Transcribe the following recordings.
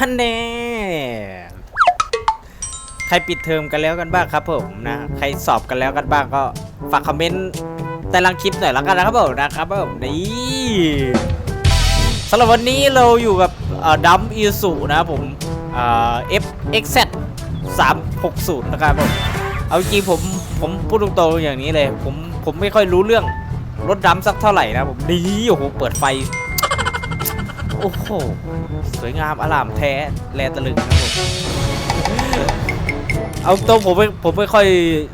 ฮันแน่ใครปิดเทอมกันแล้วกันบ้างครับผมนะใครสอบกันแล้วกันบ้างก็ฝากคอมเมนต์ใต้ล่งคลิปหน่อยแล้วกันนะครับผมนะครับผมนี่สำหรับวันนี้เราอยู่กับดัมอีสุนะครับผมเอ่อ FXZ 360นย์นะครับผมเอาจริงผมผมพูดตรงๆอย่างนี้เลยผมผมไม่ค่อยรู้เรื่องรถดัมสักเท่าไหร่นะผมดีโอ้โหเปิดไฟ โอ้โห สวยงามอลามแท้แลตะลึงนะครับผมเอาตัวผมไม่ผมไม่ค่อย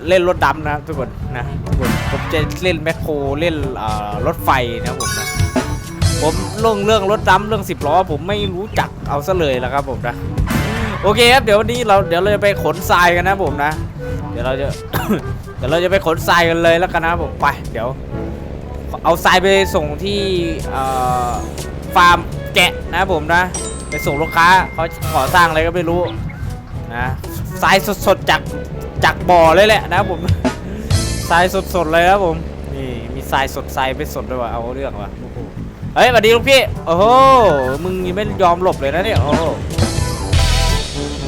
เล่นรถดำนะทุกคนนะทุกคนผมจะเล่นแมคโครเล่นรถไฟนะผมนะผมเรื่องเรื่องรถดำเรื่องสิบล้อ ผมไม่รู้จักเอาซะเลยแล้วครับผมนะโอเคครับเดี๋ยววันนี้เราเดี๋ยวเราจะไปขนทรายกันนะผมนะ เดี๋ยวเราจะเดี๋ยวเราจะไปขนทรายกันเลยแล้วกันนะผมไปเดี๋ยว เอาทรายไปส่งที่ฟาร์ม แกะนะผมนะ ไปส่งลูกค้าเขาขอสร้างอะไรก็ไม่รู้นะทรายสดๆจากจากบ่อเลยแหละนะผมทรายสดๆเลยครับผมนี่มีทรายสดทรายไม่สดด้วยวะเอาเรื่องวะเฮ้ยสวัสดีลูกพี่โอ้โหมึงยังไม่ยอมหลบเลยนะเนี่ยโอ้โห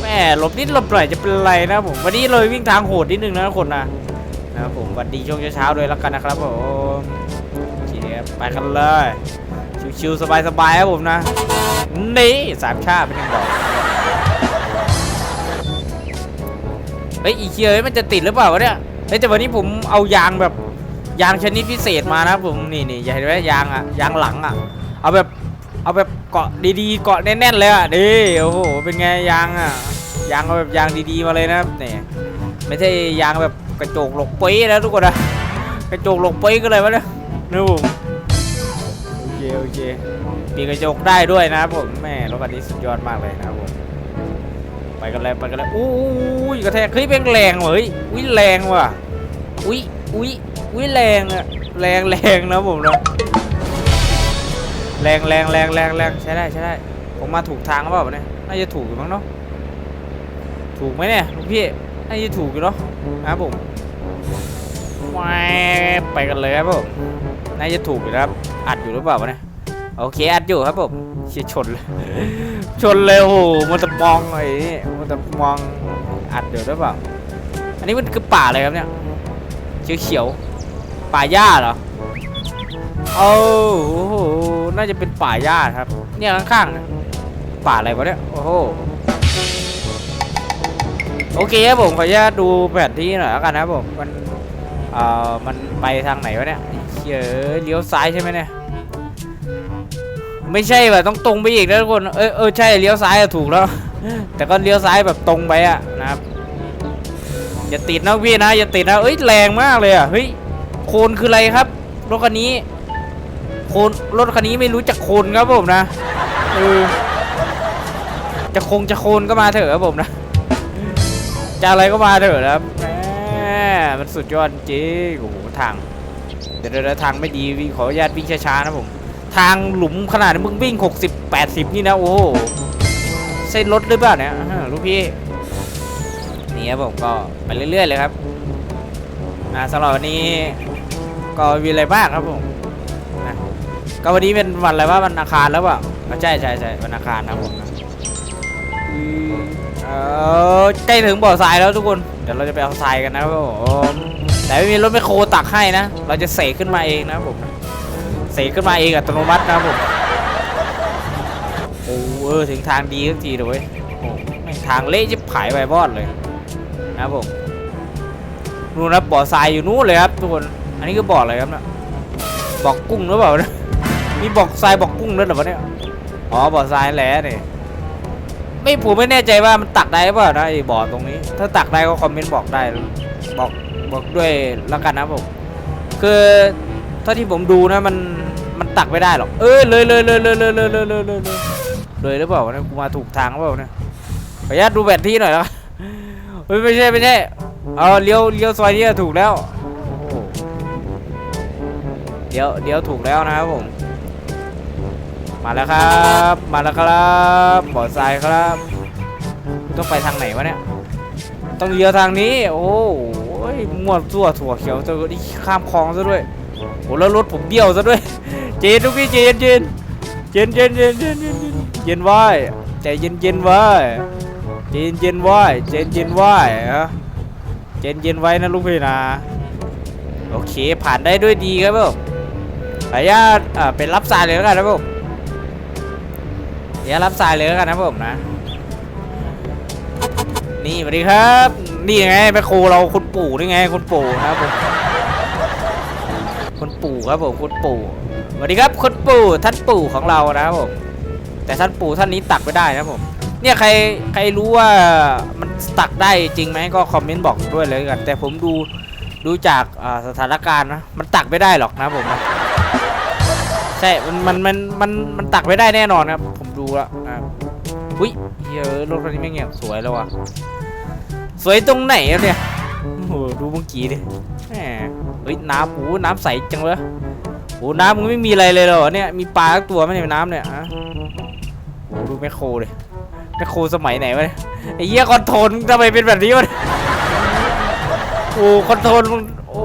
แม่หลบนิดหลบหน่อยจะเป็นไรนะผมวันนี้เลยวิ่งทางโหดนิดนึงนะคนนะนะครับผมสวัสดีช่วงเช้าๆด้วยแล้วกันนะครับผมโอเคไปกันเลย ชิวๆสบายๆครับผมนะ นี่สามชาเป็นยังดอกเฮ้ยอีเคียเฮ้ยมันจะติดหรือเปล่าวะเนี่ยเฮ้ยแต่วันนี้ผมเอายางแบบยางชนิดพิเศษมานะผมนี่นี่อย่าเห็นไหมยางอะยางหลังอะเอาแบบเอาแบบเกาะดีๆเกาะแน่นๆเลยอะนี่โอ้โหเป็นไงยางอะยางเอาแบบยางดีๆมาเลยนะครับนี่ไม่ใช่ยางแบบกระจกหลกปี้นะทุกคนนะกระจกหลกปี้ก็เลยวะเนี่ยนี่ผม เคโอเคปีกระจกได้ด้วยนะครับผมแม่รถคันนี้สุดยอดมากเลยนะครับผมไปกันเลยไปกันเลยอู้ยกระแทกเฮ้ยเป็นแรงว่ะเฮ้ยอุ้ยแรงว่ะอุ้ยอุ้ยอุ้ยแรงอะแรงแรงนะผมนะแรงแรงแรงแรงแรงใช้ได้ใช้ได้ผมมาถูกทางหรือเปล่าเนี่ยน่าจะถูกอยู่มั้งเนาะถูกไหมเนี่ยลูกพี่น่าจะถูกอยู่เนาะนะครับผมไปกันเลยครับผมน่าจะถูกอยู่นะครับ อัดอยู่หรือเปล่าวะเนี่ยโอเคอัดอยู่ครับผมเชียชนเลยชนเลยโอ้โหมันจะมองไอ้นี่มันจะมองอัดอยู่หรือเปล่าอันนี้มันคือป่าอะไรครับเนี่ยเขียวเขียวๆป่าหญ้าเหรอโอ้โหน่าจะเป็นป่าหญ้าครับ เนี่ยข้างๆป่าอะไรวะเนี่ยโอ้โหโอเคครับผมขออนุญาตดูแผนที่หน่อยแล้วกันนะครับผมมันเอ่อมันไปทางไหนวะเนี่ยเฮ้ยเลี้ยวซ้ายใช่ไหมเนี่ย ไม่ใช่แบบต้องตรงไปอีกนะทุกคน เออเออใช่เลี้ยวซ้ายถูกแล้ว แต่ก็เลี้ยวซ้ายแบบตรงไปอะนะครับ อย่าติดนะพี่นะ อย่าติดนะ เอ้ยแรงมากเลยอะเฮ้ยโคนคืออะไรครับ รถคันนี้ โคนรถคันนี้ไม่รู้จักโคนครับผมนะเออจะคงจะโคนก็มาเถอะครับผมนะจะอะไรก็มาเถอะนะครับแหมมันสุดยอดจริงโอ้โหทางเดี๋ยวทางไม่ดีวิขออนุญาตวิ่งช้าๆนะผม ทางหลุมขนาดมึงวิ่ง 60 80 นี่นะ โอ้โหเส้นรถหรือเปล่าเนี่ยลูกพี่นี่ครับผมก็ไปเรื่อย ๆ เลยครับนะสำหรับวันนี้ก็มีอะไรบ้างครับผมนะก็วันนี้เป็นวันอะไรว่าวันอังคารแล้วเปล่าใช่ใช่ใช่วันอังคารนะผมเออใกล้ถึงบ่อทรายแล้วทุกคน เดี๋ยวเราจะไปเอาทรายกันนะครับผมแต่ไม่มีรถแมโครตักให้นะ เราจะเสกขึ้นมาเองนะครับผม กขึ้นมาเองอัตโนมัตินะครับผมโอ้เออถึงทางดีสักทีเลยโอ้ทางเละจิบขายไปบอดเลยนะครับผมนู่นนะบ่อทรายอยู่นู้นเลยครับทุกคนอันนี้ก็บ่ออะไรครับเนี่ยบ่อกุ้งหรือเปล่านี่ยมีบ่อทรายบ่อกุ้งด้วยเหรอวะเนี่ยอ๋อบ่อทรายแหละนี่ไม่ผมไม่แน่ใจว่ามันตักได้หรือเปล่านะไอ้บ่อตรงนี้ ถ้าตักได้ก็คอมเมนต์บอกได้บอกบอกด้วยแล้วกันนะผมคือเท่าที่ผมดูนะมัน มันตักไม่ได้หรอกเออเลยเลยเลยเลยเลยเลยเลยเลยเลยเลยหรือเปล่าวะเนี่ยกูมาถูกทางเปล่าเนี่ยขออนุญาตดูแผนที่หน่อยแล้วเฮ้ยไม่ใช่ไม่ใช่เอาเลี้ยวเลี้ยวซอยนี้ถูกแล้วเดี๋ยวเดี๋ยวถูกแล้วนะครับผม มาแล้วครับ มาแล้วครับบ่อทรายครับต้องไปทางไหนวะเนี่ยต้องเลี้ยวทางนี้ โอ้ยมั่วซั่วถั่วเขียวจะข้ามคลองซะด้วยโอ้แล้วรถผมเบี้ยวซะด้วย จีนทุกพี่เจนเจนเจนเจนเจนเจนเจนจนเย็นไว้ใจเย็นไว้ใจเย็นไว้ใจเย็นไว้ฮะใจเย็นไว้นะลูกพี่นะโอเคผ่านได้ด้วยดีครับผมขออนุญาตอ่าเป็นรับสายเลยแล้วกันนะผมเดี๋ยวรับสายเลยแล้วกันนะผมนะ นี่สวัสดีครับ นี่ไงแม่ครูเราคุณปู่นี่ไงคุณปู่ครับผมคุณปู่ครับผมคุณปู่ สวัสดีครับคุณปู่ท่านปู่ของเรานะครับผมแต่ท่านปู่ท่านนี้ตักไม่ได้นะครับผมเนี่ยใครใครรู้ว่ามันตักได้จริงไหมก็คอมเมนต์บอกด้วยเลยกัน แต่ผมดูดูจากสถานการณ์นะมันตักไม่ได้หรอกนะผมใช่มันมันมันมันมันตักไม่ได้แน่นอนครับผมดูแล้วอุ้ยเฮ้ยรถคันนี้ไม่งเงียบสวยแล้ววะสวยตรงไหนเนี่ยโอ้โหดูเมื่อกี้ดิแหมเฮ้ยน้ำโอ้โหน้ำใสจังเลย โอ้น้ำมึงไม่มีอะไรเลยเหรอเนี่ยมีปลาสักตัวไหมในน้ำเนี่ยอะโอ้ดูแมคโครเลยแมคโครสมัยไหนวะเนี่ยไอ้เหี้ยคอนโทรลทำไมเป็นแบบนี้วะเนี่ยโอ้คอนโทรลโอ้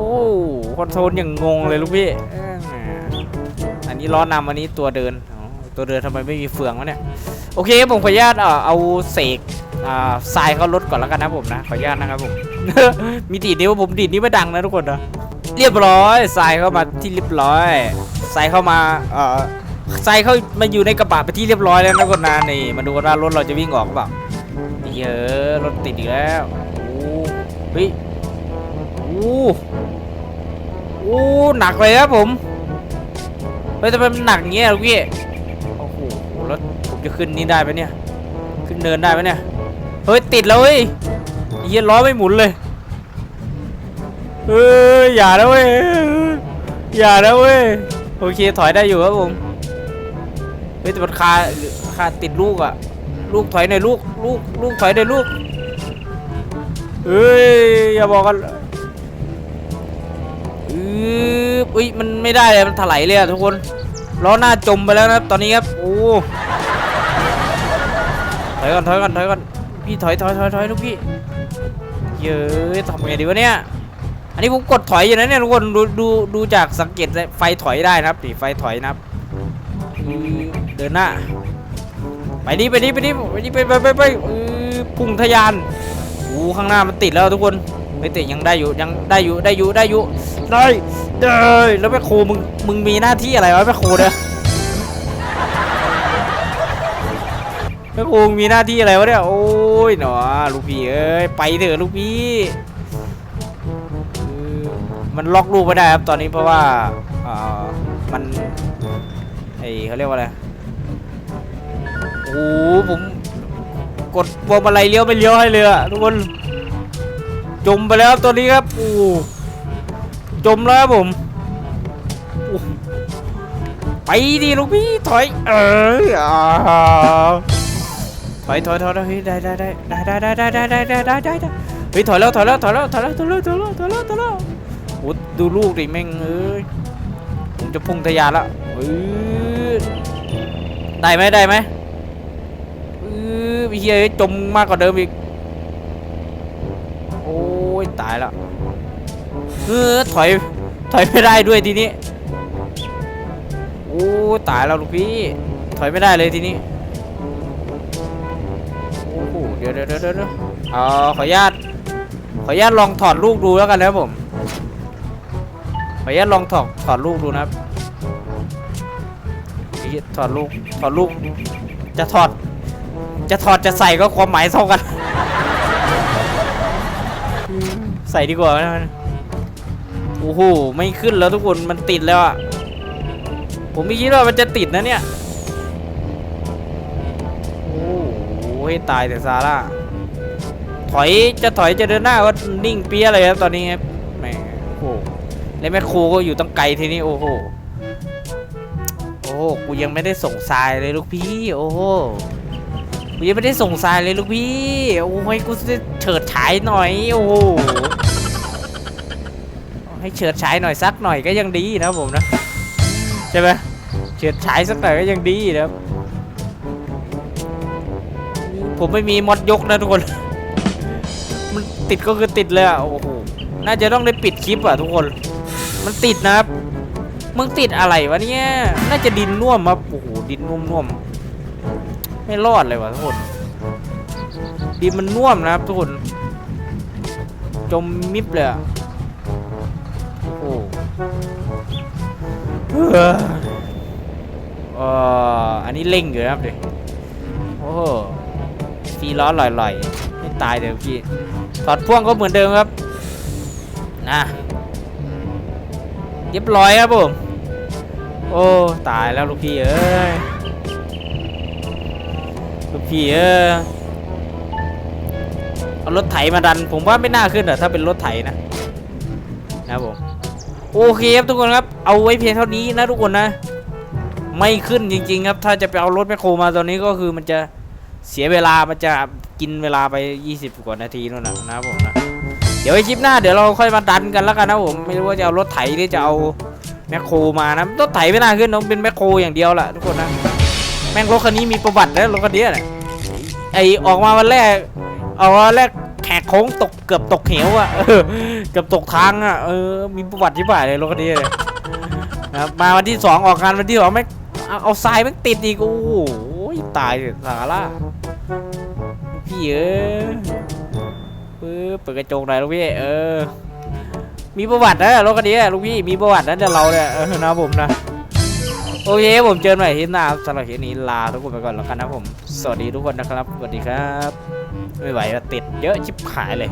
คอนโทรลอย่างงงเลยลูกพี่อันนี้ล้อนำอันนี้ตัวเดินตัวเดินทำไมไม่มีเฟืองวะเนี่ยโอเคผมขออนุญาตเออเอาเสกอ่าทรายเข้ารถก่อนแล้วกันนะผมนะขออนุญาตนะครับผมมีดีดนิ้วผมดีดนิ้วไม่ดังนะทุกคนนะ เรียบร้อยทรายเข้ามาที่เรียบร้อยทรายเข้ามาเอ่อใส่เข้ามาอยู่ในกระบะไปที่เรียบร้อยแล้วนะคนนานนี่มาดูกันว่ารถเราจะวิ่งออกเปล่าเยอะรถติดอีกแล้วโอ้เฮ้ยโอ้โอ้หนักเลยครับผมเฮ้ยทำไมมันหนักอย่างเงี้ยลูกพี่โอ้โหแล้วผมจะขึ้นนี่ได้ไหมเนี่ย ขึ้นเนินได้ไหมเนี่ยเฮ้ยติดแล้วเฮ้ยเฮียล้อไม่หมุนเลย เฮ้ยอย่านะเว้ยอย่านะเว้ยโอเคถอยได้อยู่ครับผมเฮ้ยแต่มันคาคาติดลูกอะลูกถอยหน่อยลูกลูกลูกถอยหน่อยลูกเฮ้ยอย่าบอกกันอืออุ้ยมันไม่ได้เลยมันถลายเลยอะทุกคนล้อหน้าจมไปแล้วนะครับตอนนี้ครับโอ้ถอยก่อนถอยก่อนถอยก่อนพี่ถอยถอยถอยถอยลูกพี่เย้ยทำไงดีวะเนี่ย อันนี้ผมกดถอยอยู่นะเนี่ยทุกคนดูดูดูจากสังเกตไฟถอยได้นะครับนี่ไฟถอยนะครับ เดินหน้า ไปดิไปดิไปดิไปดิไปไปไปไปพุ่งทะยานโอ้ข้างหน้ามันติดแล้วทุกคนไม่ติดยังได้อยู่ยังได้อยู่ได้อยู่ได้อยู่ได้ได้แล้วแม่โคมึงมึงมีหน้าที่อะไรวะแม่โคเนี่ยแม่โคมึงมีหน้าที่อะไรวะเนี่ยโอ้ยหนอลูกพี่เอ้ยไปเถอะลูกพี่ มันล็อกลูกไม่ได้ครับตอนนี้เพราะว่าอ่ามันไอเขาเรียกว่าอะไรโอ้โหผมกดพวงมาลัยเลี้ยวไม่เลี้ยวให้เลยอะทุกคนจมไปแล้วครับตัวนี้ครับโอ้จมแล้วครับผมโอ้ไปดิลูกพี่ถอยเออถอยถอยถอยถอยเฮ้ยได้ได้ได้ได้ได้ได้ได้ได้ได้ได้ได้ได้เฮ้ยถอยแล้วถอยแล้วถอยแล้วถอยแล้วถอยแล้วถอยแล้วถอยแล้วถอยแล้ว โอ้ดูลูกดิแม่งเอ้ยผมจะพุ่งทะยานแล้วอือได้ไหมได้ไหมเออพี่เฮียจมมากกว่าเดิมอีก โอ้ยตายแล้วเออถอยถอยไม่ได้ด้วยทีนี้โอ้ตายแล้วลูกพี่ถอยไม่ได้เลยทีนี้โอ้โหเดี๋ยวเดี๋ยวเดี๋ยวเดี๋ยวเอาขออนุญาตขออนุญาตลองถอดลูกดูแล้วกันนะผม ขออนุญาตลองถอดถอดลูกดูนะครับถอดลูกถอดลูก จะถอด จะถอดจะใส่ก็ความหมายเท่ากัน ใส่ดีกว่านะโอ้โหไม่ขึ้นแล้วทุกคนมันติดแล้วอะผมไม่คิดว่ามันจะติดนะเนี่ยโอ้โหให้ตายแต่ซาร่าถอยจะถอยจะเดินหน้าก็นิ่งเปี้ยเลยครับตอนนี้ครับ แล้วแม่ครูก็อยู่ตั้งไกลทีนี้โอ้โห โอ้โหกูยังไม่ได้ส่งทรายเลยลูกพี่ โอ้โห กูยังไม่ได้ส่งทรายเลยลูกพี่ โอ้ยกูจะเฉิดฉายหน่อย โอ้โห ให้เฉิดฉายหน่อยสักหน่อยก็ยังดีนะผมนะ ใช่ไหมเฉิดฉายสักหน่อยก็ยังดีนะครับ ผมไม่มีมอดยกนะทุกคน มันติดก็คือติดเลยอะโอ้โห น่าจะต้องได้ปิดคลิปอะทุกคน มันติดนะครับมึงติดอะไรวะเนี่ย น่าจะดินน่วมครับโอ้โหดินน่วมน่วมๆไม่รอดเลยวะทุกคน ดินมันน่วมนะครับทุกคน จมมิบเลยอะโอ้เฮ้อออันนี้เร่งอยู่นะครับเดี๋ยวโอ้โหฟีล้อลอยๆไม่ตายเดี๋ยวพี่ถอดพ่วงก็เหมือนเดิมครับ นะ รียบร้อยครับผม โอ้ ตายแล้วลูกพี่เอ้ย ลูกพี่เอ้ย เอารถไถมาดัน ผมว่าไม่น่าขึ้นอะถ้าเป็นรถไถนะนะครับผม โอเคครับทุกคนครับ เอาไว้เพียงเท่านี้นะทุกคนนะ ไม่ขึ้นจริง ๆ ครับ ถ้าจะไปเอารถแมคโครมาตอนนี้ก็คือมันจะเสียเวลา มันจะกินเวลาไป 20 กว่านาทีนู่นนะนะครับผมนะ ดี๋ยวไว้คลิปหน้าเดี๋ยวเราค่อยมาดันกันแล้วกันนะผมไม่รู้ว่าจะเอารถไถหรือจะเอาแมคโครมานะรถไถไม่น่าขึ้นต้องเป็นแมคโครอย่างเดียวแหละทุกคนนะแม่งรถคันนี้มีประวัตินะรถคันนี้นะไอออกมาวันแรกเอาวันแรกแขกโค้งตกเกือบตกเหวอะเกือบตกทางอะเออมีประวัติที่บ่ายเลยรถคันนี้เลยนะมาวันที่สองออกงานวันที่สองแม่งเอาเอาทรายแม่งติดอีกโอ้โหตายเลยสาระพี่เออ ปึ๊บเปิดกระจกหน่อยลูกพี่เออ มีประวัตินะรถคันนี้ลูกพี่มีประวัตินะเดี๋ยวเราเนี่ยเออนะผมนะโอเคผมเจอกันใหม่ที่หน้าสำหรับคลิปนี้ลาทุกคนไปก่อนแล้วกันนะผม สวัสดีทุกคนนะครับ สวัสดีครับ ไม่ไหวแล้วติดเยอะชิบหายเลย